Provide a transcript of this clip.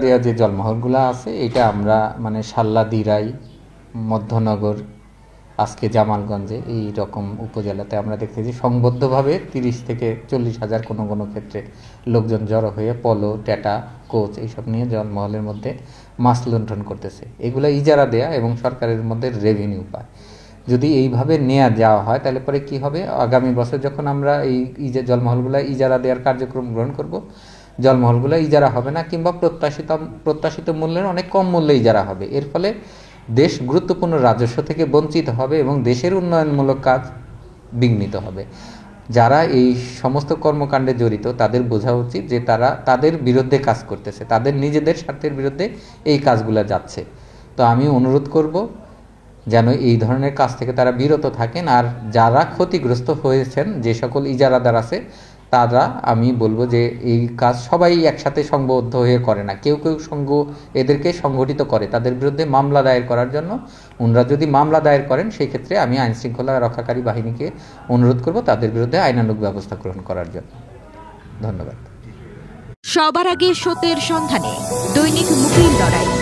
দেওয়া যে জলমহলগুলো আছে, এটা আমরা মানে সাল্লা দিরাই, মধ্যনগর, আজকে জামালগঞ্জে এই রকম উপজেলাতে আমরা দেখতেছি। সংবদ্ধভাবে তিরিশ থেকে চল্লিশ হাজার কোনো কোনো ক্ষেত্রে লোকজন জড়ো হয়ে পলো ট্যাটা কোচ এইসব নিয়ে জলমহলের মধ্যে মাছ লুণ্ঠন করতেছে। এগুলো ইজারা দেয়া এবং সরকারের মধ্যে রেভিনিউ পায়। যদি এইভাবে নেওয়া যাওয়া হয়, তাহলে পরে কি হবে? আগামী বছর যখন আমরা এই ইজা জলমহলগুলো ইজারা দেওয়ার কার্যক্রম গ্রহণ করব জলমহলগুলো ইজারা হবে না কিংবা প্রত্যাশিত প্রত্যাশিত মূল্যের অনেক কম মূল্যে ইজারা হবে। এর ফলে দেশ গুরুত্বপূর্ণ রাজস্ব থেকে বঞ্চিত হবে এবং দেশের উন্নয়নমূলক কাজ বিঘ্নিত হবে। যারা এই সমস্ত কর্মকাণ্ডে জড়িত, তাদের বোঝা উচিত যে তারা তাদের বিরুদ্ধে কাজ করতেছে, তাদের নিজেদের স্বার্থের বিরুদ্ধে এই কাজগুলো যাচ্ছে। তো আমি অনুরোধ করব যেন এই ধরনের কাজ থেকে তারা বিরত থাকেন, আর যারা ক্ষতিগ্রস্ত হয়েছেন, যে সকল ইজারাদার আছে তারা, আমি বলব যে এই কাজ সবাই একসাথে সংবদ্ধ হয়ে করে না। কেউ কেউ সঙ্গ, এদেরকে সংগঠিত করে। তাদের বিরুদ্ধে মামলা দায়ের করার জন্য ওনারা যদি মামলা দায়ের করেন, সেই ক্ষেত্রে আমি আইন শৃঙ্খলা রক্ষাকারী বাহিনীকে অনুরোধ করব তাদের বিরুদ্ধে আইনানুগ ব্যবস্থা গ্রহণ করার জন্য। ধন্যবাদ। সবার আগে সত্যের সন্ধানে দৈনিক মুখের লড়াই।